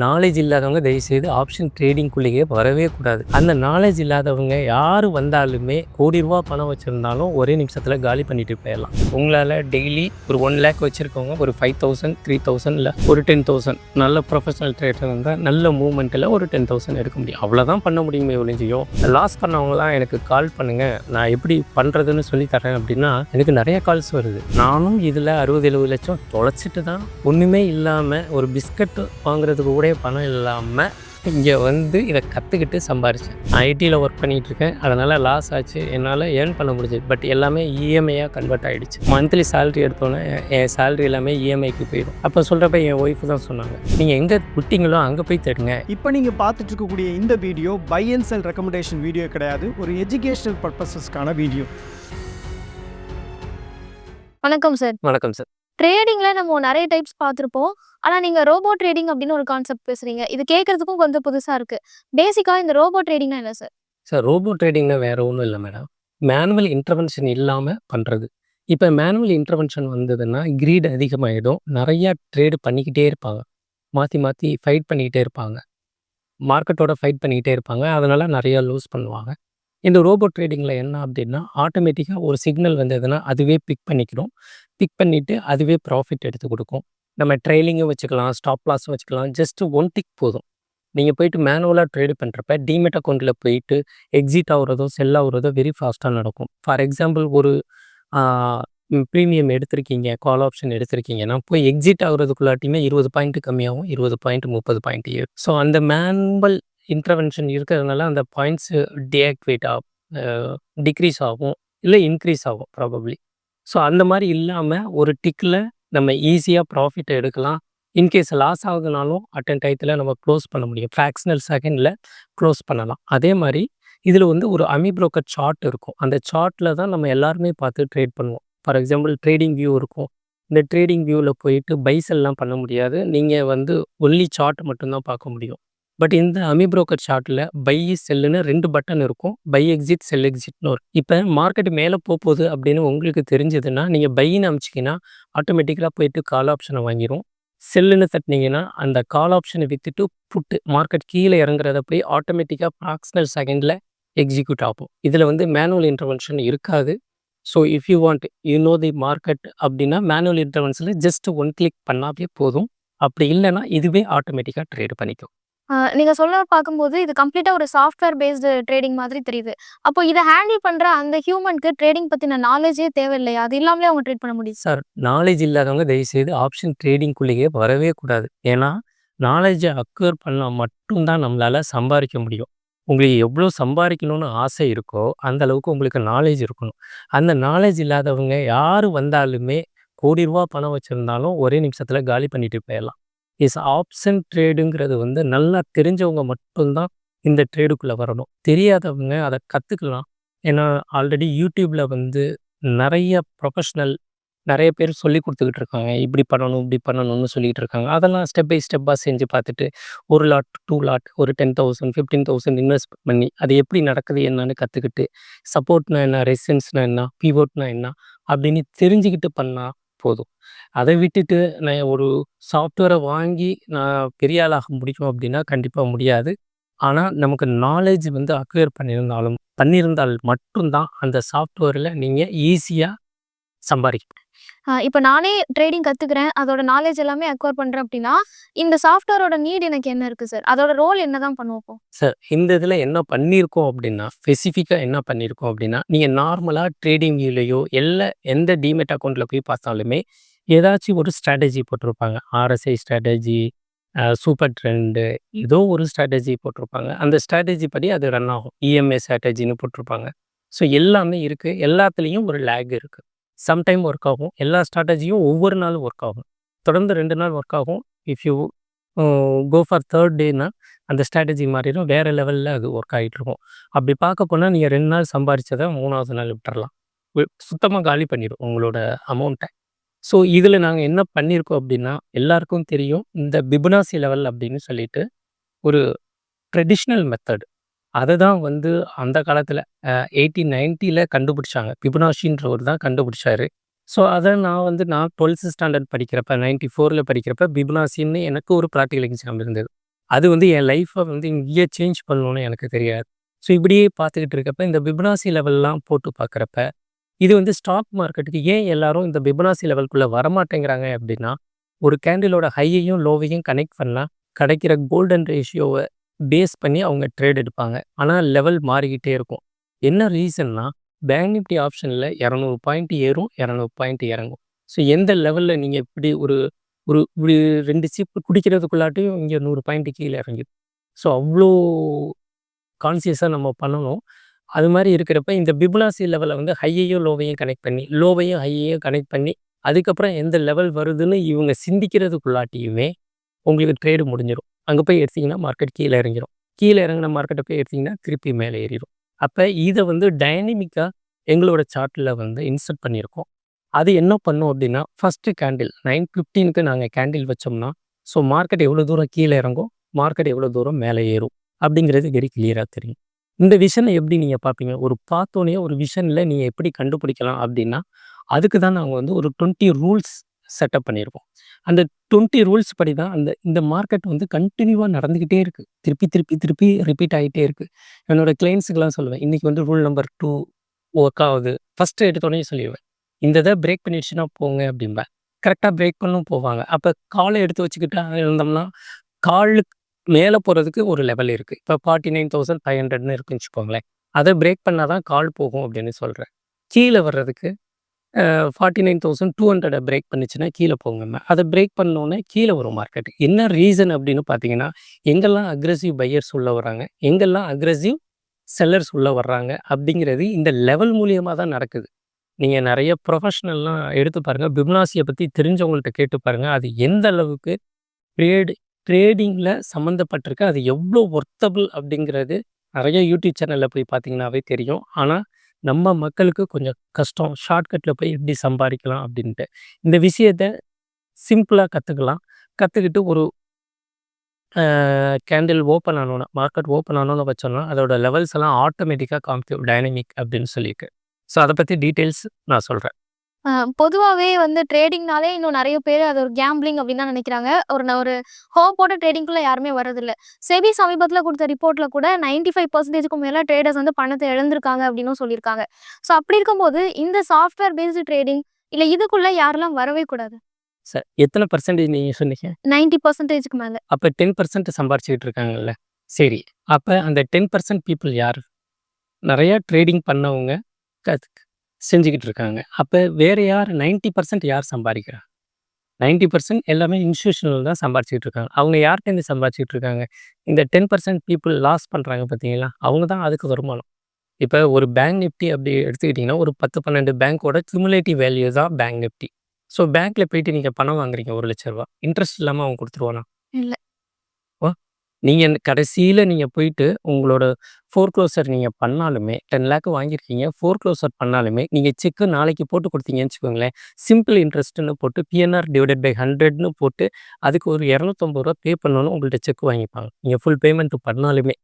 Knowledge இல்லாதவங்க தயவுசெய்து option ட்ரேடிங்குள்ளேயே வரவே கூடாது. அந்த நாலேஜ் இல்லாதவங்க யார் வந்தாலுமே கோடி ரூபா பணம் வச்சுருந்தாலும் ஒரே நிமிஷத்தில் காலி பண்ணிட்டு போயிடலாம். உங்களால் டெய்லி ஒரு ஒன் லேக் வச்சுருக்கவங்க ஒரு ஃபைவ் தௌசண்ட் த்ரீ தௌசண்ட் இல்லை ஒரு டென் தௌசண்ட் நல்ல ப்ரொஃபஷனல் ட்ரேடர் இருந்தால் நல்ல மூமெண்ட்டில் ஒரு டென் தௌசண்ட் எடுக்க முடியும். அவ்வளோதான் பண்ண முடியுமே ஒழிஞ்சியோ லாஸ் பண்ணவங்களாம் எனக்கு கால் பண்ணுங்கள் நான் எப்படி பண்ணுறதுன்னு சொல்லி தரேன் அப்படின்னா எனக்கு நிறைய கால்ஸ் வருது. நானும் இதில் அறுபது எழுபது லட்சம் தொலைச்சிட்டு தான் ஒன்றுமே இல்லாமல் ஒரு பிஸ்கட் வாங்குறதுக்கு கூட பணம் இல்லாமல் இங்கே வந்து இதை கற்றுக்கிட்டு சம்பாரித்தேன் ஐடியில் ஒர்க் பண்ணிகிட்டு இருக்கேன் அதனால் லாஸ் ஆச்சு. என்னால் ஏர்ன் பண்ண முடிஞ்சது. பட் எல்லாமே இஎம்ஐயாக கன்வெர்ட் ஆகிடுச்சு மந்த்லி சேலரி எடுத்தோன்னே என் சேலரி எல்லாமே இஎம்ஐக்கு போயிடும். அப்போ சொல்கிறப்ப என் ஒய்ஃபு தான் சொன்னாங்க. நீங்கள் எங்கே விட்டீங்களோ அங்கே போய் தேடுங்க. இப்போ நீங்கள் பார்த்துட்டு இருக்கக்கூடிய இந்த video buy and sell recommendation video கிடையாது. ஒரு எஜுகேஷனல் பர்பஸஸ்க்கான வீடியோ வணக்கம் சார் வணக்கம் சார் ட்ரேடிங்கில் நம்ம நிறைய டைப்ஸ் பார்த்துருப்போம். ஆனால் நீங்கள் ரோபோ ட்ரேடிங் அப்படின்னு ஒரு கான்செப்ட் பேசுகிறீங்க இது கேட்குறதுக்கும் கொஞ்சம் புதுசாக இருக்குது பேசிக்காக இந்த ரோபோ ட்ரேடிங்னா என்ன சார் சார் ரோபோ ட்ரேடிங்னா வேறு ஒன்றும் இல்லை மேடம் மேனுவல் இன்டர்வென்ஷன் இல்லாமல் பண்ணுறது இப்போ மேனுவல் இன்டர்வென்ஷன் வந்ததுன்னா கிரீட் அதிகமாகிடும் நிறையா ட்ரேடு பண்ணிக்கிட்டே இருப்பாங்க. மாற்றி மாற்றி ஃபைட் பண்ணிக்கிட்டே இருப்பாங்க. மார்க்கெட்டோட ஃபைட் பண்ணிக்கிட்டே இருப்பாங்க. அதனால் நிறையா லூஸ் பண்ணுவாங்க. இந்த ரோபோட் ட்ரேடிங்கில் என்ன அப்படின்னா ஆட்டோமேட்டிக்காக ஒரு சிக்னல் வந்ததுன்னா அதுவே பிக் பண்ணிக்கிறோம். பிக் பண்ணிவிட்டு அதுவே ப்ராஃபிட் எடுத்து கொடுக்கும். நம்ம ட்ரெயிலிங்கும் வச்சுக்கலாம் ஸ்டாப் லாஸும் வச்சுக்கலாம். ஜஸ்ட்டு ஒன் டிக் போதும். நீங்கள் போயிட்டு மேனுவலாக ட்ரேடு பண்ணுறப்ப டிமெட் அக்கௌண்ட்டில் போயிட்டு எக்ஸிட் ஆகுறதோ செல் ஆகுறதோ வெரி ஃபாஸ்ட்டாக நடக்கும். ஃபார் எக்ஸாம்பிள் ஒரு ப்ரீமியம் எடுத்திருக்கீங்க கால் ஆப்ஷன் எடுத்திருக்கீங்கன்னா போய் எக்ஸிட் ஆகுறதுக்குள்ளாட்டியுமே இருபது பாயிண்ட் கம்மியாகும் இருபது பாயிண்ட் முப்பது பாயிண்ட் ஏறும் ஸோ அந்த மேனுவல் இன்டர்வென்ஷன் இருக்கிறதுனால அந்த பாயிண்ட்ஸு டிஆக்டிவேட் ஆகும் டிக்ரீஸ் ஆகும் இல்லை இன்க்ரீஸ் ஆகும் ப்ராபப்ளி ஸோ அந்த மாதிரி இல்லாமல் ஒரு டிக்கில் நம்ம ஈஸியாக ப்ராஃபிட் எடுக்கலாம். இன்கேஸ் லாஸ் ஆகுதுனாலும் அட்டன் டயத்தில் நம்ம க்ளோஸ் பண்ண முடியும். ஃப்ராக்ஷனல் செகண்டில் க்ளோஸ் பண்ணலாம். அதே மாதிரி இதில் வந்து ஒரு அமி ப்ரோக்கர் சார்ட் இருக்கும். அந்த சார்ட்டில் தான் நம்ம எல்லாருமே பார்த்து ட்ரேட் பண்ணுவோம். ஃபார் எக்ஸாம்பிள் ட்ரேடிங் வியூ இருக்கும். இந்த ட்ரேடிங் வியூவில் போயிட்டு பைசெல்லாம் பண்ண முடியாது. நீங்கள் வந்து ஒன்லி சார்ட் மட்டும்தான் பார்க்க முடியும். பட் இந்த அமி ப்ரோக்கர் சார்ட்டில் பை செல்லுன்னு ரெண்டு பட்டன் இருக்கும். பை எக்ஸிட் செல் எக்ஸிட்னு ஒரு இப்போ மார்க்கெட் மேலே போகுது அப்படின்னு உங்களுக்கு தெரிஞ்சதுன்னா நீங்கள் பையின்னு அமிச்சிங்கன்னா ஆட்டோமேட்டிக்கலாக போயிட்டு கால் ஆப்ஷனை வாங்கிடும் செல்லுன்னு தட்டினீங்கன்னா அந்த கால் ஆப்ஷனை விற்றுட்டு புட்டு மார்க்கெட் கீழே இறங்குறத போய் ஆட்டோமேட்டிக்காக ஃப்ராக்ஷனல் செகண்டில் எக்ஸிக்யூட் ஆகும். இதில் வந்து மேனுவல் இன்டர்வென்ஷன் இருக்காது. So if you want you know the market அப்படின்னா மேனுவல் இன்டர்வென்ஷனில் ஜஸ்ட் ஒன் கிளிக் பண்ணாவே போதும். அப்படி இல்லைன்னா இதுவே ஆட்டோமேட்டிக்காக ட்ரேட் பண்ணிக்கும். நீங்க சொல்ல பார்க்கும்போது இது கம்ப்ளீட்டா ஒரு சாஃப்ட்வேர் பேஸ்டு ட்ரேடிங் மாதிரி தெரியுது. அப்போ இதை ஹேண்டில் பண்ற அந்த ஹியூமனுக்கு ட்ரேடிங் பத்தின நாலேஜே தேவையில்லையா? அது இல்லாமலே அவங்க ட்ரேட் பண்ண முடியுது. சார் நாலேஜ் இல்லாதவங்க தயவுசெய்து ஆப்ஷன் ட்ரேடிங்குள்ளேயே வரவே கூடாது. ஏன்னா நாலேஜை அக்வயர் பண்ணால் மட்டும்தான் நம்மளால் சம்பாதிக்க முடியும். உங்களுக்கு எவ்வளோ சம்பாதிக்கணும்னு ஆசை இருக்கோ அந்த அளவுக்கு உங்களுக்கு நாலேஜ் இருக்கணும். அந்த நாலேஜ் இல்லாதவங்க யார் வந்தாலுமே கோடி ரூபா பணம் வச்சுருந்தாலும் ஒரே நிமிஷத்தில் காலி பண்ணிட்டு போயிடலாம். இஸ் ஆப்ஷன் ட்ரேடுங்கிறது வந்து நல்லா தெரிஞ்சவங்க மட்டும்தான் இந்த ட்ரேடுக்குள்ளே வரணும். தெரியாதவங்க அதை கற்றுக்கலாம் ஏன்னா ஆல்ரெடி யூடியூப்பில் வந்து நிறைய ப்ரொஃபஷ்னல் நிறைய பேர் சொல்லி கொடுத்துக்கிட்டு இருக்காங்க. இப்படி பண்ணணும் இப்படி பண்ணணும்னு சொல்லிகிட்டு இருக்காங்க. அதெல்லாம் ஸ்டெப் பை ஸ்டெப்பாக செஞ்சு பார்த்துட்டு ஒரு லாட் டூ லாட் ஒரு ten thousand fifteen thousand invest பண்ணி அது எப்படி நடக்குது என்னன்னு கற்றுக்கிட்டு சப்போர்ட்னா என்ன ரெசிஸ்டன்ஸ்னா என்ன பிவோட்னா என்ன அப்படின்னு தெரிஞ்சுக்கிட்டு பண்ணால் போதும். அதை விட்டுட்டு நான் ஒரு சாஃப்ட்வேரை வாங்கி நான் பெரிய ஆளாக முடியும் அப்படின்னா கண்டிப்பாக முடியாது. ஆனால் நமக்கு நாலேஜ் வந்து அக்வயர் பண்ணியிருந்தாலும் பண்ணியிருந்தால் மட்டும்தான் அந்த சாஃப்ட்வேரில் நீங்கள் ஈஸியாக சம்பாதிக்க ஆஹ் இப்போ நானே ட்ரேடிங் கத்துக்கிறேன். அதோட நாலேஜ் எல்லாமே அக்வயர் பண்றேன் அப்படின்னா இந்த சாஃப்ட்வேரோட நீட் எனக்கு என்ன இருக்கு சார் அதோட ரோல் என்னதான் பண்ணுவோம் சார் இந்த இதில் என்ன பண்ணியிருக்கோம் அப்படின்னா ஸ்பெசிஃபிக்காக என்ன பண்ணியிருக்கோம் அப்படின்னா நீங்கள் நார்மலாக ட்ரேடிங் வியூலையோ எல்லா எந்த டிமெட் அக்கௌண்ட்டில் போய் பார்த்தாலுமே ஏதாச்சும் ஒரு ஸ்ட்ராட்டஜி போட்டிருப்பாங்க. ஆர்எஸ்ஐ ஸ்ட்ராட்டஜி சூப்பர் ட்ரெண்டு ஏதோ ஒரு ஸ்ட்ராட்டஜி போட்டிருப்பாங்க. அந்த ஸ்ட்ராட்டஜி படி அது ரன் ஆகும். இஎம்ஐ ஸ்ட்ராட்டஜின்னு போட்டிருப்பாங்க. ஸோ எல்லாமே இருக்குது எல்லாத்துலேயும் ஒரு லேக் இருக்குது சம்டைம் ஒர்க் ஆகும். எல்லா ஸ்ட்ராட்டஜியும் ஒவ்வொரு நாளும் ஒர்க் ஆகும். தொடர்ந்து ரெண்டு நாள் ஒர்க் ஆகும். If you go for third டேனா அந்த ஸ்ட்ராட்டஜி மாறிடும். வேறு லெவலில் அது ஒர்க் ஆகிட்டு இருக்கும். அப்படி பார்க்க போனால் நீங்கள் ரெண்டு நாள் சம்பாரிச்சதை மூணாவது நாள் விட்டுறலாம். சுத்தமாக காலி பண்ணிடும் உங்களோட அமௌண்ட்டை. ஸோ இதில் நாங்கள் என்ன பண்ணியிருக்கோம் அப்படின்னா எல்லாருக்கும் தெரியும் இந்த பிபுனாசி லெவல் அப்படின்னு சொல்லிட்டு ஒரு ட்ரெடிஷ்னல் மெத்தட். அதை தான் வந்து அந்த காலத்தில் எயிட்டீன் நைன்ட்டியில் கண்டுபிடிச்சாங்க. பிபுனாஷின்றவர் தான் கண்டுபிடிச்சாரு. ஸோ அதை நான் வந்து நான் டுவெல்த் ஸ்டாண்டர்ட் படிக்கிறப்ப நைன்டி ஃபோரில் படிக்கிறப்ப பிபுனாசின்னு எனக்கு ஒரு ப்ராக்டிகல் எக்ஸாம் இருந்தது. அது வந்து என் லைஃப்பை வந்து இங்கேயே சேஞ்ச் பண்ணணும்னு எனக்கு தெரியாது. ஸோ இப்படியே பார்த்துக்கிட்டு இருக்கப்ப, இந்த பிபனாசி லெவல்லாம் போட்டு பார்க்குறப்ப, இது வந்து ஸ்டாக் மார்க்கெட்டுக்கு ஏன் எல்லாரும் இந்த பிபனாசி லெவல்குள்ளே வரமாட்டேங்கிறாங்க அப்படின்னா, ஒரு கேண்டிலோட ஹையையும், லோவையும் கனெக்ட் பண்ணலாம் கிடைக்கிற கோல்டன் ரேஷியோவை பேஸ் பண்ணி அவங்க ட்ரேட் எடுப்பாங்க. ஆனால் லெவல் மாறிக்கிட்டே இருக்கும். என்ன ரீசன்னா, பேங்க் நிஃப்டி ஆப்ஷனில் இரநூறு பாயிண்ட் ஏறும், 200 பாயிண்ட் இறங்கும். ஸோ எந்த லெவலில் நீங்கள் இப்படி ஒரு ஒரு இப்படி ரெண்டு சீப்பு குடிக்கிறதுக்குள்ளாட்டியும் இங்கே நூறு பாயிண்ட் கீழே இறங்கிடும் ஸோ அவ்வளோ கான்சியஸாக நம்ம பண்ணணும். அது மாதிரி இருக்கிறப்ப இந்த பிபனாசி லெவலை வந்து ஹையையும், லோவையும் கனெக்ட் பண்ணி, லோவையும், ஹையையும் கனெக்ட் பண்ணி, அதுக்கப்புறம் எந்த லெவல் வருதுன்னு இவங்க சிந்திக்கிறதுக்குள்ளாட்டியுமே உங்களுக்கு ட்ரேடு முடிஞ்சிடும் அங்கே போய் எடுத்தீங்கன்னா மார்க்கெட் கீழே இறங்கிடும் கீழே இறங்குன மார்க்கெட்டை போய் எடுத்திங்கன்னா திருப்பி மேலே ஏறிடும் அப்போ இதை வந்து டைனமிக்காக எங்களோட சார்ட்டில் வந்து இன்சர்ட் பண்ணியிருக்கோம். அது என்ன பண்ணும் அப்படின்னா, ஃபஸ்ட்டு கேண்டில் நைன் ஃபிஃப்டீனுக்கு நாங்கள் கேண்டில் வச்சோம்னா, ஸோ மார்க்கெட் எவ்வளோ தூரம் கீழே இறங்கும், மார்க்கெட் எவ்வளோ தூரம் மேலே ஏறும் அப்படிங்கிறது வெரி கிளியராக தெரியும். இந்த விஷனை எப்படி நீங்க பார்ப்பீங்க? ஒரு பார்த்தோன்னே ஒரு விஷனில் நீங்க எப்படி கண்டுபிடிக்கலாம் அப்படின்னா, அதுக்கு தான் நாங்கள் வந்து ஒரு 20 ரூல்ஸ் செட்டப் பண்ணியிருக்கோம். அந்த 20 ரூல்ஸ் படி தான் அந்த இந்த மார்க்கெட் வந்து கண்டினியூவாக நடந்துக்கிட்டே இருக்குது திருப்பி, திருப்பி, திருப்பி ரிப்பீட் ஆகிட்டே இருக்குது என்னோட கிளைண்ட்ஸுக்கெலாம் சொல்லுவேன். இன்றைக்கி வந்து ரூல் நம்பர் டூ ஒர்க் ஆகுது. ஃபஸ்ட்டு எடுத்தோடனே சொல்லிடுவேன் இந்த இதை பிரேக் பண்ணிடுச்சுன்னா போங்க அப்படிம்பேன். கரெக்டாக பிரேக் பண்ணும் போவாங்க. அப்போ காலை எடுத்து வச்சுக்கிட்டா இருந்தோம்னா, காலுக்கு மேலே போகிறதுக்கு ஒரு லெவல் இருக்குது இப்போ ஃபார்ட்டி நைன் தௌசண்ட் ஃபைவ் ஹண்ட்ரட்னு இருக்குன்னு வச்சுக்கோங்களேன். அதை பிரேக் பண்ணால் தான் கால் போகும் அப்படின்னு சொல்கிறேன் கீழே வர்றதுக்கு ஃபார்ட்டி நைன் தௌசண்ட் டூ ஹண்ட்ரடை பிரேக் பண்ணிச்சுன்னா கீழே போங்க அதை பிரேக் பண்ணோன்னே கீழே வரும் மார்க்கெட். என்ன ரீசன் அப்படின்னு பார்த்தீங்கன்னா, எங்கெல்லாம் அக்ரெசிவ் பையர்ஸ் உள்ளே வராங்க, எங்கெல்லாம் அக்ரெசிவ் செல்லர்ஸ் உள்ளே வர்றாங்க அப்படிங்கிறது இந்த லெவல் மூலியமாக தான் நடக்குது. நீங்கள் நிறைய ப்ரொஃபஷனல்லாம் எடுத்து பாருங்கள் பிம்னாசியை பற்றி தெரிஞ்சவங்கள்ட்ட கேட்டு பாருங்கள் அது எந்த அளவுக்கு ட்ரேடு ட்ரேடிங்கில் சம்மந்தப்பட்டிருக்கு. அது எவ்வளோ ஒர்த்தபிள் அப்படிங்கிறது நிறைய யூடியூப் சேனலில் போய் பார்த்தீங்கன்னாவே தெரியும். ஆனால் நம்ம மக்களுக்கு கொஞ்சம் கஷ்டம். ஷார்ட்கட்டில் போய் எப்படி சம்பாதிக்கலாம் அப்படின்ட்டு. இந்த விஷயத்த சிம்பிளாக கற்றுக்கலாம் கற்றுக்கிட்டு ஒரு கேண்டில் ஓப்பன் ஆனோன்னா மார்க்கெட் ஓப்பன் ஆனோன்னு வச்சோம்னா, அதோட லெவல்ஸ் எல்லாம் ஆட்டோமேட்டிக்காக காமிக்கும். டைனமிக் அப்படின்னு சொல்லியிருக்கு ஸோ அதை பற்றி டீட்டெயில்ஸ் நான் சொல்கிறேன் அ பொதுவாவே வந்து ட்ரேடிங்னாலே இன்னும் நெறைய பேரு அது ஒரு கேம்பிளிங் அப்படின்னு தான் நினைக்கிறாங்க. ஒரு ந ஒரு ஹோப்போட ட்ரேடிங்க்குள்ள யாருமே வரதில்ல. செபி சமீபத்தில குடுத்த ரிப்போர்ட்ல கூட 95%க்கும் மேல ட்ரேடர்ஸ் வந்து பணத்த இழந்திருக்காங்க அப்படின்னும் சொல்லியிருக்காங்க. ஸோ அப்படி இருக்கும்போது இந்த சாஃப்ட்வேர் பேஸ்டு ட்ரேடிங் இல்ல இதுக்குள்ள யாரெல்லாம் வரவே கூடாது? சார் எத்தன பெர்சன்டேஜ் நீங்க சொன்னீங்க? 90%க்கு மேல. அப்ப 10% சம்பாரிச்சுக்கிட்டு இருக்காங்கல்ல. சரி. அப்ப அந்த 10% பீப்பிள் யாரு? நெறைய ட்ரேடிங் பண்ணவங்க செஞ்சுக்கிட்டு இருக்காங்க. அப்ப வேற யார் 90% யார் சம்பாரிக்கிறா? 90% எல்லாமே இன்ஸ்டிடியூஷனல் தான் சம்பாரிச்சுக்கிட்டு இருக்காங்க. அவங்க யார்ட்டேருந்து சம்பாரிச்சுக்கிட்டு இருக்காங்க? இந்த 10% பீப்புள் லாஸ் பண்றாங்க பார்த்தீங்களா? அவங்க தான் அதுக்கு வருமானம். இப்ப ஒரு பேங்க் நிஃப்டி அப்படி எடுத்துக்கிட்டிங்கன்னா ஒரு 10, 12 பேங்க்கோட குமுலேட்டிவ் வேல்யூ தான் பேங்க் நிஃப்டி. ஸோ பேங்க்ல போயிட்டு நீங்க பணம் வாங்குறீங்க ரூ. 1,00,000 இன்ட்ரெஸ்ட் இல்லாம அவன் குடுத்துருவானா? இல்ல. நீங்கள் கடைசியில் நீங்கள் போயிட்டு உங்களோட ஃபோர் க்ளோசர் நீங்கள் பண்ணாலுமே 10 லேக் வாங்கியிருக்கீங்க. ஃபோர் க்ளோசர் பண்ணாலுமே நீங்கள் செக்கு நாளைக்கு போட்டு கொடுத்தீங்கன்னு வச்சுக்கோங்களேன். சிம்பிள் இன்ட்ரெஸ்ட்னு போட்டு பிஎன்ஆர் டிவைடட் பை 100ன்னு போட்டு அதுக்கு ஒரு இரநூத்தம்பது ரூபா பே பண்ணணும் உங்கள்கிட்ட செக் வாங்கிப்பாங்க. நீங்கள் ஃபுல் பேமெண்ட் பண்ணாலுமே.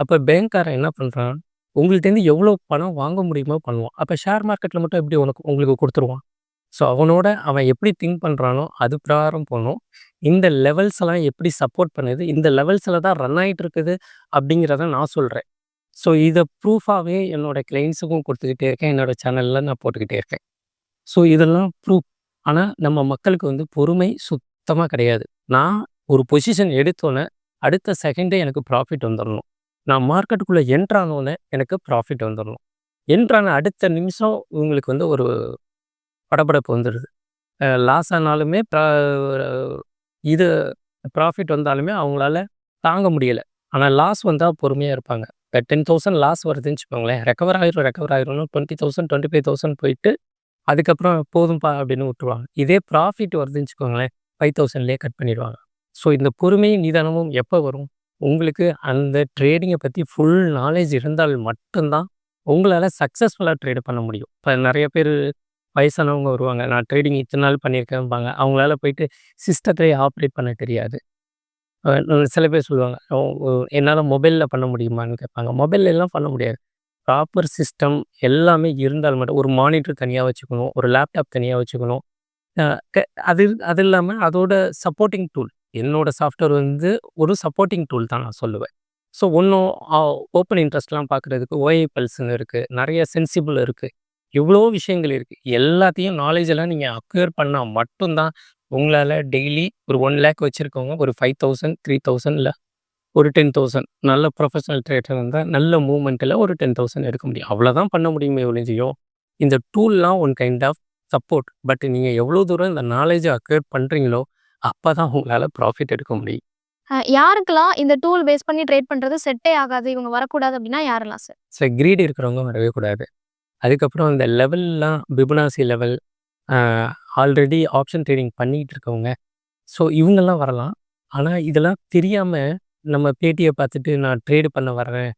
அப்போ பேங்க்காரன் என்ன பண்ணுறான் உங்கள்கிட்டேருந்து எவ்வளோ பணம் வாங்க முடியுமோ பண்ணுவான். அப்போ ஷேர் மார்க்கெட்டில் மட்டும் எப்படி உனக்கு உங்களுக்கு கொடுத்துருவான் ஸோ அவனோட அவன் எப்படி திங்க் பண்ணுறானோ அது பிரகாரம் போகணும் இந்த லெவல்ஸ் எல்லாம் எப்படி சப்போர்ட் பண்ணுது? இந்த லெவல்ஸில் தான் ரன் ஆகிட்டு இருக்குது அப்படிங்கிறத நான் சொல்கிறேன் ஸோ இதை ப்ரூஃபாகவே என்னோடய கிளைண்ட்ஸுக்கும் கொடுத்துக்கிட்டே இருக்கேன். என்னோட சேனலில் நான் போட்டுக்கிட்டே இருக்கேன். ஸோ இதெல்லாம் ப்ரூஃப். ஆனால் நம்ம மக்களுக்கு வந்து பொறுமை சுத்தமாக கிடையாது. நான் ஒரு பொசிஷன் எடுத்தோன்னே அடுத்த செகண்டே எனக்கு ப்ராஃபிட் வந்துடணும் நான் மார்க்கெட்டுக்குள்ளே என்ட்ரானோன்னே எனக்கு ப்ராஃபிட் வந்துடணும் என்ட்ரான அடுத்த நிமிஷம் உங்களுக்கு வந்து ஒரு படபடப்பு வந்துடுது லாஸ் ஆனாலுமே இது ப்ராஃபிட் வந்தாலுமே அவங்களால தாங்க முடியல. ஆனால் லாஸ் வந்தால் பொறுமையாக இருப்பாங்க. டென் தௌசண்ட் லாஸ் வருதுன்னு வச்சுக்கோங்களேன். ரெக்கவர் ஆயிரும், ரெக்கவர் ஆயிரும்னு 20,000, 25,000 போயிட்டு, அதுக்கப்புறம் போதும்பா அப்படின்னு விட்டுருவாங்க. இதே ப்ராஃபிட் வருதுன்னு வச்சுக்கோங்களேன், 5,000லயே கட் பண்ணிடுவாங்க ஸோ இந்த பொறுமையும், நிதானமும் எப்போ வரும்? உங்களுக்கு அந்த ட்ரேடிங்கை பற்றி ஃபுல் நாலேஜ் இருந்தால் மட்டும்தான் உங்களால் சக்ஸஸ்ஃபுல்லாக ட்ரேடு பண்ண முடியும். இப்போ நிறைய பேர் வயசானவங்க வருவாங்க. நான் ட்ரேடிங் இத்தனை நாள் பண்ணியிருக்கேன்பாங்க. அவங்களால போயிட்டு சிஸ்டத்திலே ஆப்ரேட் பண்ண தெரியாது. சில பேர் சொல்லுவாங்க, என்னால் மொபைலில் பண்ண முடியுமான்னு?" கேட்பாங்க. மொபைல்ல எல்லாம் பண்ண முடியாது. ப்ராப்பர் சிஸ்டம் எல்லாமே இருந்தால் மட்டும் ஒரு மானிட்டர் தனியாக வச்சுக்கணும். ஒரு லேப்டாப் தனியாக வச்சுக்கணும். அது அது இல்லாமல் அதோட சப்போர்ட்டிங் டூல் என்னோடய சாஃப்ட்வேர் வந்து ஒரு சப்போர்ட்டிங் டூல் தான் நான் சொல்லுவேன். ஸோ ஒன்றும் ஓப்பன் இன்ட்ரெஸ்ட்லாம் பார்க்குறதுக்கு ஓஏ பல்ஸ்னு இருக்குது நிறைய சென்சிபிள் இருக்குது எவ்வளவோ விஷயங்கள் இருக்கு. எல்லாத்தையும் நாலேட்ஜ் எல்லாம் நீங்க அக்வயர் பண்ணா மட்டும் தான் உங்களால டெய்லி ஒரு 1,00,000 வச்சிருக்கவங்க ஒரு 5,000, 3,000 இல்ல ஒரு 10,000 நல்ல ப்ரொஃபஷனல் ட்ரேடர் இருந்தா நல்ல மூவ்மெண்ட்ல ஒரு 10,000 எடுக்க முடியும். அவ்வளோதான் பண்ண முடியுமே ஒழிஞ்சியோ, இந்த டூல்லாம் one kind of support. But நீங்க எவ்வளோ தூரம் இந்த நாலேட்ஜ அக்வயர் பண்றீங்களோ, அப்பதான் உங்களால ப்ராஃபிட் எடுக்க முடியும். யாருக்கெல்லாம் இந்த டூல் பேஸ் பண்ணி ட்ரேட் பண்றது செட்டே ஆகாது, இவங்க வரக்கூடாது அப்படின்னா யாரெல்லாம் சார்? ஸோ கிரீடி இருக்கிறவங்க வரவே கூடாது. அதுக்கப்புறம் இந்த லெவல்லாம் Fibonacci level already option trading பண்ணிக்கிட்டு இருக்கவங்க. ஸோ இவங்கெல்லாம் வரலாம். ஆனால் இதெல்லாம் தெரியாமல் நம்ம பேட்டியை பார்த்துட்டு நான் ட்ரேடு பண்ண வர்றேன்.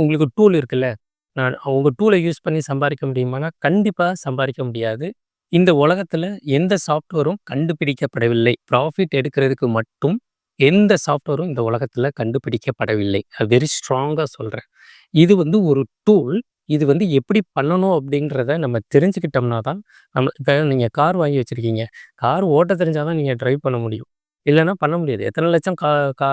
உங்களுக்கு டூல் இருக்குல்ல. நான் உங்கள் டூலை யூஸ் பண்ணி சம்பாதிக்க முடியுமானா, கண்டிப்பாக சம்பாதிக்க முடியாது. இந்த உலகத்தில் எந்த சாஃப்ட்வேரும் கண்டுபிடிக்கப்படவில்லை. ப்ராஃபிட் எடுக்கிறதுக்கு மட்டும் எந்த சாஃப்ட்வேரும் இந்த உலகத்தில் கண்டுபிடிக்கப்படவில்லை. வெரி ஸ்ட்ராங்காக சொல்கிறேன் இது வந்து ஒரு டூல். இது வந்து எப்படி பண்ணணும் அப்படின்றத நம்ம தெரிஞ்சுக்கிட்டோம்னா தான், நம்ம இப்போ நீங்கள் கார் வாங்கி வச்சுருக்கீங்க கார் ஓட்ட தெரிஞ்சால் தான் நீங்கள் ட்ரைவ் பண்ண முடியும். இல்லைன்னா பண்ண முடியாது. எத்தனை லட்சம் கா கா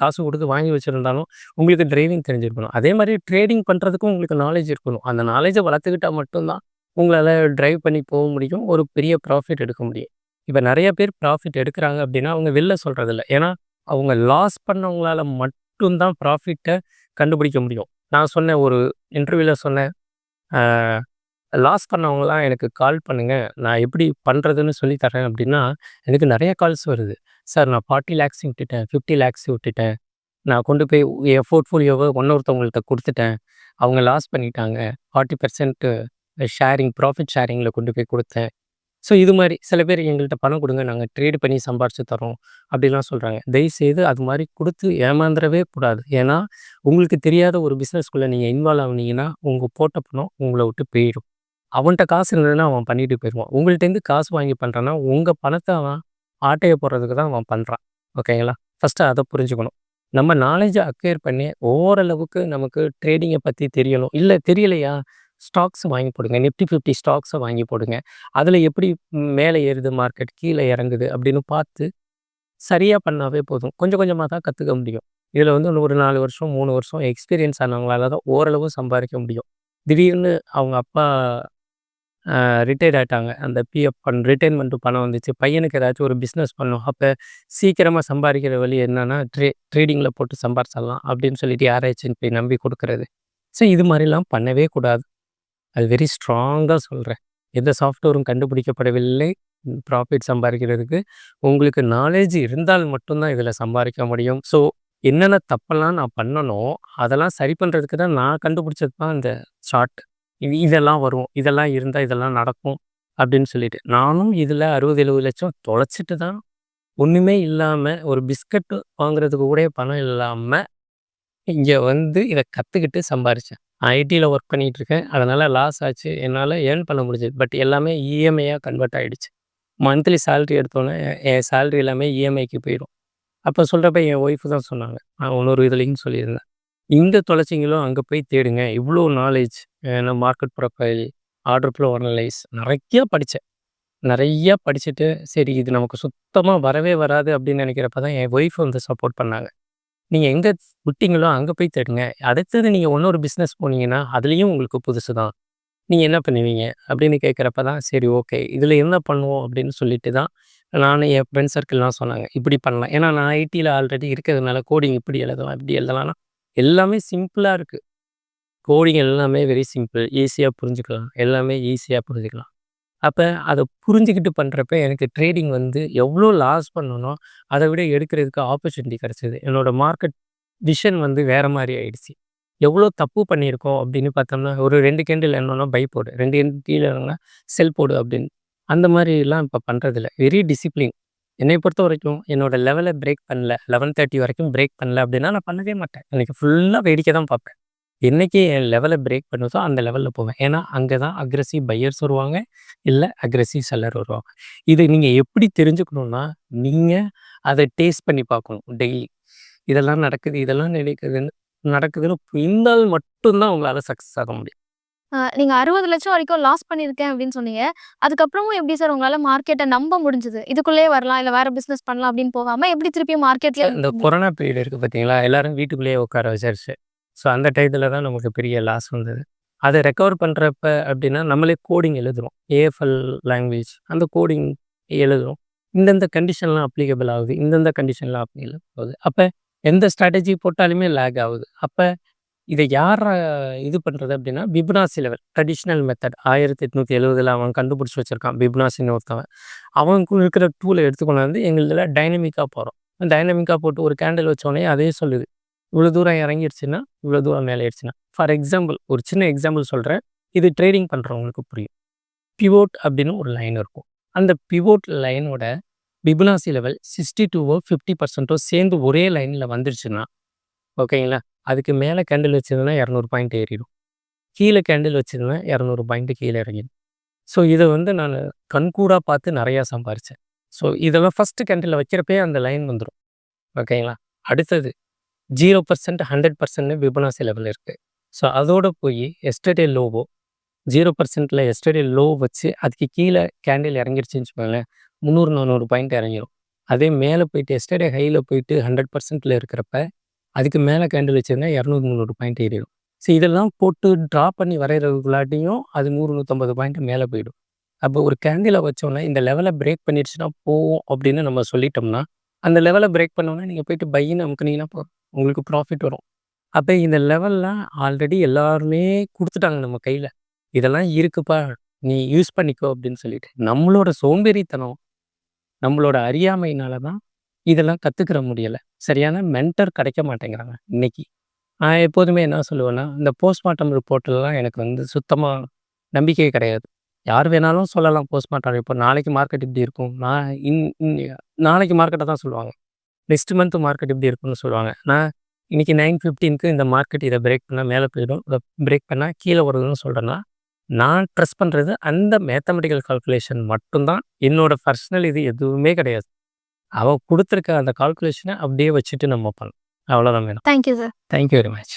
காசு கொடுத்து வாங்கி வச்சிருந்தாலும், உங்களுக்கு டிரைவிங் தெரிஞ்சிருக்கணும். அதே மாதிரி ட்ரேடிங் பண்ணுறதுக்கும் உங்களுக்கு நாலேஜ் இருக்கணும். அந்த நாலேஜை வளர்த்துக்கிட்டா மட்டும்தான் உங்களால் ட்ரைவ் பண்ணி போக முடியும். ஒரு பெரிய ப்ராஃபிட் எடுக்க முடியும். இப்போ நிறைய பேர் ப்ராஃபிட் எடுக்கிறாங்க அப்படின்னா, அவங்க வெளில சொல்கிறதில்ல ஏன்னா, அவங்க லாஸ் பண்ணவங்களால மட்டும் தான் கண்டுபிடிக்க முடியும். நான் சொன்னேன் ஒரு இன்டர்வியூவில் சொன்னேன். லாஸ் பண்ணவங்களாம் எனக்கு கால் பண்ணுங்கள் நான் எப்படி பண்ணுறதுன்னு சொல்லி தரேன் அப்படின்னா, எனக்கு நிறைய கால்ஸ் வருது. சார் நான் 40 லேக்ஸ் விட்டுட்டேன். 50 லேக்ஸ் விட்டுட்டேன். நான் கொண்டு போய் என் போர்ட்ஃபோலியோவ ஒன்னொருத்தவங்கள்ட்ட கொடுத்துட்டேன் அவங்க லாஸ் பண்ணிட்டாங்க. 40% ஷேரிங் ப்ராஃபிட் ஷேரிங்கில் கொண்டு போய் கொடுத்தேன் ஸோ இது மாதிரி சில பேர் எங்கள்கிட்ட பணம் கொடுங்க நாங்கள் ட்ரேட் பண்ணி சம்பாரித்து தரோம் அப்படிலாம் சொல்கிறாங்க தயவுசெய்து அது மாதிரி கொடுத்து ஏமாந்துறவே கூடாது. ஏன்னா, உங்களுக்கு தெரியாத ஒரு பிஸ்னஸ்க்குள்ளே நீங்கள் இன்வால்வ் ஆனீங்கன்னா, உங்கள் போட்ட பணம் உங்களை விட்டு போயிடும் அவன்கிட்ட காசு இருந்ததுன்னா அவன் பண்ணிட்டு போயிடுவான் உங்கள்கிட்டேருந்து காசு வாங்கி பண்ணுறான்னா உங்கள் பணத்தை அவன் ஆட்டையை போடுறதுக்கு தான் அவன் பண்ணுறான் ஓகேங்களா? ஃபர்ஸ்ட்டு அதை புரிஞ்சுக்கணும். நம்ம நாலேஜை அக்வயர் பண்ணி ஓரளவுக்கு நமக்கு ட்ரேடிங்கை பற்றி தெரியணும். இல்லை தெரியலையா, ஸ்டாக்ஸ் வாங்கி போடுங்க. நிஃப்டி ஃபிஃப்டி ஸ்டாக்ஸை வாங்கி போடுங்க. அதில் எப்படி மேலே ஏறுது மார்க்கெட், கீழே இறங்குது அப்படின்னு பார்த்து, சரியாக பண்ணாவே போதும். கொஞ்சம் கொஞ்சமாக தான் கற்றுக்க முடியும். இதில் வந்து ஒரு நாலு வருஷம், மூணு வருஷம் எக்ஸ்பீரியன்ஸ் ஆனவங்களால தான் ஓரளவு சம்பாதிக்க முடியும். திடீர்னு அவங்க அப்பா ரிட்டையர்ட் ஆகிட்டாங்க அந்த பிஎஃப் பண் ரிட்டைர்மெண்ட் பணம் வந்துச்சு. பையனுக்கு ஏதாச்சும் ஒரு பிஸ்னஸ் பண்ணணும். அப்போ சீக்கிரமாக சம்பாதிக்கிற வழி என்னென்னா ட்ரே ட்ரேடிங்கில் போட்டு சம்பாரிச்சிடலாம் அப்படின்னு சொல்லிட்டு யாராச்சும் போய் நம்பி கொடுக்குறது ஸோ இது மாதிரிலாம் பண்ணவே கூடாது. அது வெரி ஸ்ட்ராங்காக சொல்கிறேன் எந்த சாஃப்ட்வேரும் கண்டுபிடிக்கப்படவில்லை. ப்ராஃபிட் சம்பாதிக்கிறதுக்கு உங்களுக்கு நாலேஜ் இருந்தால் மட்டும்தான் இதில் சம்பாதிக்க முடியும். ஸோ என்னென்ன தப்பெல்லாம் நான் பண்ணனோ, அதெல்லாம் சரி பண்ணுறதுக்கு தான் நான் கண்டுபிடிச்சது தான் இந்த ஷார்ட் இது இதெல்லாம் வரும். இதெல்லாம் இருந்தால் இதெல்லாம் நடக்கும். அப்படின்னு சொல்லிட்டு. நானும் இதில் அறுபது எழுபது லட்சம் தொலைச்சிட்டு தான் ஒன்றுமே இல்லாமல் ஒரு பிஸ்கட் வாங்குறதுக்கு கூட பணம் இல்லாமல் இங்கே வந்து இதை கற்றுக்கிட்டு சம்பாரித்தேன் ஐடியில் ஒர்க் பண்ணிகிட்ருக்கேன் இருக்கேன். லாஸ் ஆச்சு. என்னால் ஏர்ன் பண்ண முடிஞ்சது. பட் எல்லாமே இஎம்ஐயாக கன்வெர்ட் ஆகிடுச்சு மந்த்லி சேல்ரி எடுத்தோன்னே என் சேல்ரி எல்லாமே இஎம்ஐக்கு போயிடும் அப்போ சொல்கிறப்ப என் ஒய்ஃப் தான் சொன்னாங்க. நான் இன்னொரு இதுலேயும் சொல்லியிருந்தேன். இங்கே தொலைச்சிங்களோ அங்கே போய் தேடுங்க. இவ்வளோ நாலேஜ் என்ன market profile, order flow analyse நிறையா படித்தேன் நிறையா படிச்சுட்டு, சரி இது நமக்கு சுத்தமாக வரவே வராது அப்படின்னு நினைக்கிறப்ப தான் என் ஒய்ஃப் வந்து சப்போர்ட் பண்ணாங்க. நீங்கள் எங்கே விட்டீங்களோ அங்கே போய் தேடுங்க. அடுத்தது நீங்கள் இன்னொரு பிஸ்னஸ் போனீங்கன்னா, அதுலேயும் உங்களுக்கு புதுசு தான். நீங்கள் என்ன பண்ணுவீங்க? அப்படின்னு கேட்குறப்ப தான் சரி ஓகே. இதில் என்ன பண்ணுவோம் அப்படின்னு சொல்லிட்டு தான் நான் என் ஃப்ரெண்ட் சர்க்கிள்லாம் சொன்னாங்க. இப்படி பண்ணலாம். ஏன்னா நான் ஐடியில் ஆல்ரெடி இருக்கிறதுனால கோடிங் இப்படி எழுதலாம், இப்படி எழுதலாம்னா எல்லாமே சிம்பிளாக இருக்குது கோடிங் எல்லாமே வெரி சிம்பிள். ஈஸியாக புரிஞ்சுக்கலாம். எல்லாமே ஈஸியாக புரிஞ்சுக்கலாம். அப்போ அதை புரிஞ்சுக்கிட்டு பண்ணுறப்ப எனக்கு ட்ரேடிங் வந்து எவ்வளோ லாஸ் பண்ணணும் அதை விட எடுக்கிறதுக்கு ஆப்பர்ச்சுனிட்டி கிடச்சிது என்னோடய மார்க்கெட் விஷன் வந்து வேறு மாதிரி ஆயிடுச்சு. எவ்வளோ தப்பு பண்ணியிருக்கோம் அப்படின்னு பார்த்தோம்னா, ஒரு ரெண்டு கேண்டில் என்னன்னா பை போடு. ரெண்டு கேண்டில் கீழ செல் போடு அப்படின்னு. அந்த மாதிரிலாம் இப்போ பண்ணுறதில்ல வெரி டிசிப்ளின். என்னையை பொறுத்த வரைக்கும் என்னோடய லெவலை பிரேக் பண்ணல. 11:30 வரைக்கும் பிரேக் பண்ணல அப்படின்னா நான் பண்ணவே மாட்டேன். எனக்கு ஃபுல்லாக வேடிக்கை தான் பார்ப்பேன். என்னைக்கு என் லெவல பிரேக் பண்ணுதோ அந்த லெவல்ல போவேன். ஏன்னா, அங்க தான் அக்ரெசிவ் பையர்ஸ் வருவாங்க. இல்ல அக்ரெசிவ் செல்லர் வருவாங்க. இத நீங்க எப்படி தெரிஞ்சுக்கணும்னா, நீங்க அத டேஸ்ட் பண்ணி பார்க்கணும் டெய்லி. இதெல்லாம் நடக்குது, இதெல்லாம் நடக்குதுன்னு நடக்குதுன்னு புரிந்தால் மட்டும் தான் உங்களால சக்சஸ் ஆக முடியும். நீங்க 60,00,000 வரைக்கும் லாஸ் பண்ணியிருக்கேன் அப்படின்னு சொன்னீங்க. அதுக்கப்புறமும் எப்படி சார் உங்களால மார்க்கெட்ட நம்ப முடிஞ்சது? இதுக்குள்ளேயே வரலாம், இல்ல வேற பிசினஸ் பண்ணலாம் அப்படின்னு போகாம எப்படி திருப்பியும் மார்க்கெட்லயே இந்த கொரோனா பீரியட் இருக்கு பார்த்தீங்களா? எல்லாரும் வீட்டுக்குள்ளேயே உட்கார வச்சிருச்சு. ஸோ அந்த டைத்தில் தான் நமக்கு பெரிய லாஸ் வந்தது. அதை ரெக்கவர் பண்ணுறப்ப அப்படின்னா, நம்மளே கோடிங் எழுதுறோம். ஏஎஃப்எல் லாங்குவேஜ் அந்த கோடிங் எழுதுறோம். இந்தந்த கண்டிஷன்லாம் அப்ளிகபிள் ஆகுது. இந்தந்த கண்டிஷன்லாம் அப்ளிகபிள் ஆகுது. அப்போ எந்த ஸ்ட்ராட்டஜி போட்டாலுமே லேக் ஆகுது. அப்போ இதை யார் இது பண்ணுறது அப்படின்னா, பிப்னாசி லெவல் ட்ரெடிஷனல் மெத்தட் 1870ல அவன் கண்டுபிடிச்சி வச்சுருக்கான் பிப்னாசின்னு ஒருத்தவன். அவனுக்கு இருக்கிற டூலை எடுத்து கொண்டாந்து எங்களுதுல டைனமிக்காக போகிறோம் டைனமிக்காக போட்டு ஒரு கேண்டில் வச்சோடனே அதே சொல்லுது. இவ்வளோ தூரம் இறங்கிருச்சுன்னா, இவ்வளோ தூரம் மேலே ஏறிச்சுன்னா. ஃபார் எக்ஸாம்பிள் ஒரு சின்ன எக்ஸாம்பிள் சொல்றேன். இது ட்ரேடிங் பண்றவங்களுக்கு புரியும். பிவோட் அப்படின்னு ஒரு லைன் இருக்கும். அந்த பிவோட் லைனோட பிபுலாசி லெவல் சிக்ஸ்டி டூவோ ஃபிஃப்டி பர்சன்ட்டோ சேர்ந்து ஒரே லைன்ல வந்துருச்சுன்னா, ஓகேங்களா? அதுக்கு மேல கேண்டில் வச்சதுன்னா 200 பாயிண்ட் ஏறிடும். கீழே கேண்டில் வச்சதுன்னா 200 பாயிண்ட் கீழே இறங்கிடும். ஸோ இதை வந்து நான் கண்கூடாக பார்த்து நிறையா சம்பாரிச்சேன். ஸோ இதெல்லாம் ஃபர்ஸ்ட் கேண்டில்ல வைக்கிறப்பே அந்த லைன் வந்துடும் ஓகேங்களா? அடுத்தது ஜீரோ பர்சன்ட் ஹண்ட்ரட் பர்சன்ட்னு விபனாசி லெவல் இருக்குது ஸோ அதோட போய் எஸ்டர்டே லோவோ ஜீரோ பர்சன்ட்டில் எஸ்டர்டே லோ வச்சு அதுக்கு கீழே கேண்டில் இறங்கிருச்சுன்னு வச்சுக்கோங்களேன், 300, 400 பாயிண்ட் இறங்கிரும். அதே மேலே போயிட்டு எஸ்டர்டே ஹையில் போயிட்டு ஹண்ட்ரட் பர்சன்ட்டில் இருக்கிறப்ப, அதுக்கு மேலே கேண்டில் வச்சுருந்தா இரநூறு முந்நூறு பாயிண்ட் ஏறிடும் ஸோ இதெல்லாம் போட்டு ட்ரா பண்ணி வரையறதுக்குள்ளாட்டியும் அது 100, 150 பாயிண்ட் மேலே போயிடும். அப்போ ஒரு கேண்டிலை வச்சோன்னா இந்த லெவலை பிரேக் பண்ணிடுச்சுன்னா போவோம் அப்படின்னு நம்ம சொல்லிட்டோம்னா, அந்த லெவல பிரேக் பண்ணோன்னே நீங்க போயிட்டு பைன்னு அமுக்குனீங்கன்னா போதும். உங்களுக்கு ப்ராஃபிட் வரும். அப்ப இந்த லெவல்லாம் ஆல்ரெடி எல்லாருமே குடுத்துட்டாங்க நம்ம கையில. இதெல்லாம் இருக்குப்பா, நீ யூஸ் பண்ணிக்கோ அப்படின்னு சொல்லிட்டு. நம்மளோட சோம்பேறித்தனம், நம்மளோட அறியாமையினால தான் இதெல்லாம் கத்துக்கிற முடியல. சரியான மென்டர் கிடைக்க மாட்டேங்கிறாங்க இன்னைக்கு. நான் எப்போதுமே என்ன சொல்லுவேன்னா, இந்த போஸ்ட்மார்ட்டம் ரிப்போர்ட்லலாம் எனக்கு வந்து சுத்தமா நம்பிக்கையே கிடையாது. யார் வேணாலும் சொல்லலாம் போஸ்ட்மார்ட்டம் ரிப்போர்ட். நாளைக்கு மார்க்கெட் இப்படி இருக்கும். நான் இன் இன் நாளைக்கு மார்க்கெட்ட தான் சொல்லுவாங்க. நெக்ஸ்ட் மந்த் மார்க்கெட் இப்படி இருக்கும்னு சொல்லுவாங்க. நான் இன்னைக்கு 9:15க்கு இந்த மார்க்கெட் இத பிரேக் பண்ணா மேல போயிடும். இத பிரேக் பண்ணா கீழ வருதுன்னு சொல்றேன்னா, நான் ட்ரஸ்ட் பண்றது அந்த மேத்தமெட்டிக்கல் கால்குலேஷன் மட்டும் தான். என்னோட பர்சனல் இது எதுவுமே கிடையாது. அவன் குடுத்திருக்க அந்த கால்குலேஷன அப்படியே வச்சுட்டு நம்ம பண்ணணும். அவ்வளோதான் madam. Thank you sir. Thank you very much.